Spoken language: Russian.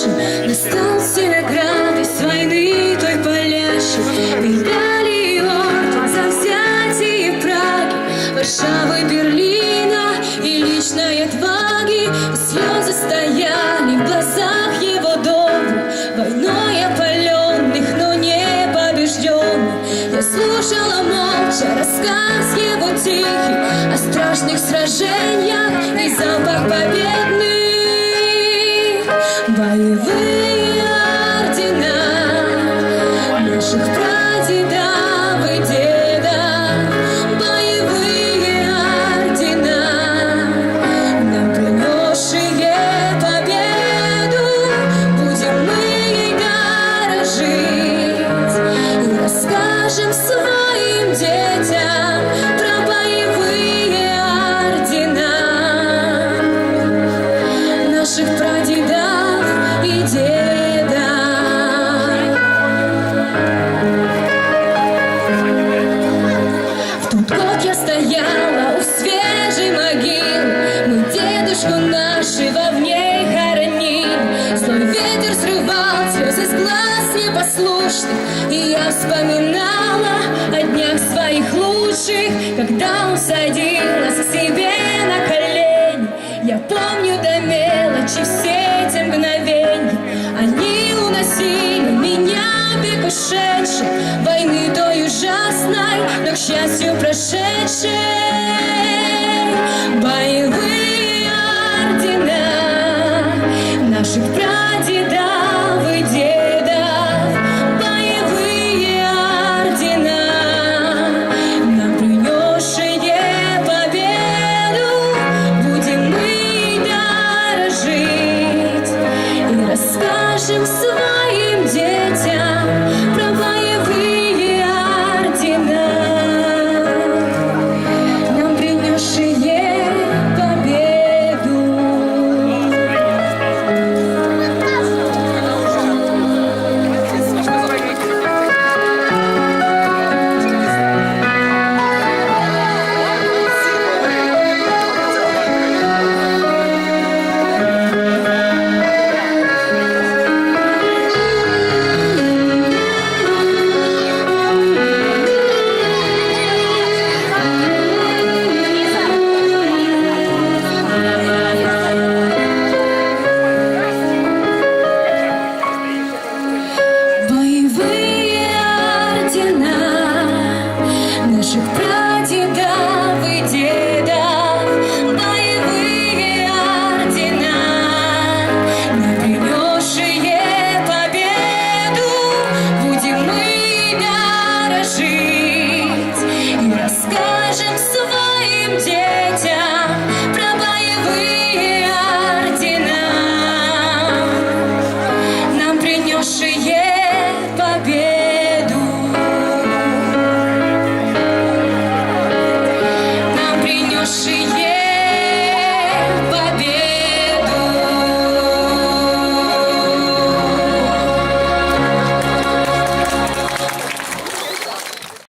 нашим не стал синоград с войны той паляши Бенгалии и орден за взятие Праги Варшавы, Берлина и личной отваги. Слезы стояли в глазах его дома. Войной опаленных, но не побежденных. Я слушала молча рассказ его тихий О страшных сражениях и запах победных. страшных И я вспоминала о днях своих лучших Когда усадилась к себе на колени. Я помню до мелочи все эти мгновения. Они уносили меня век ушедший Войны той ужасной, но к счастью прошедшей. Боевые нашим сыном.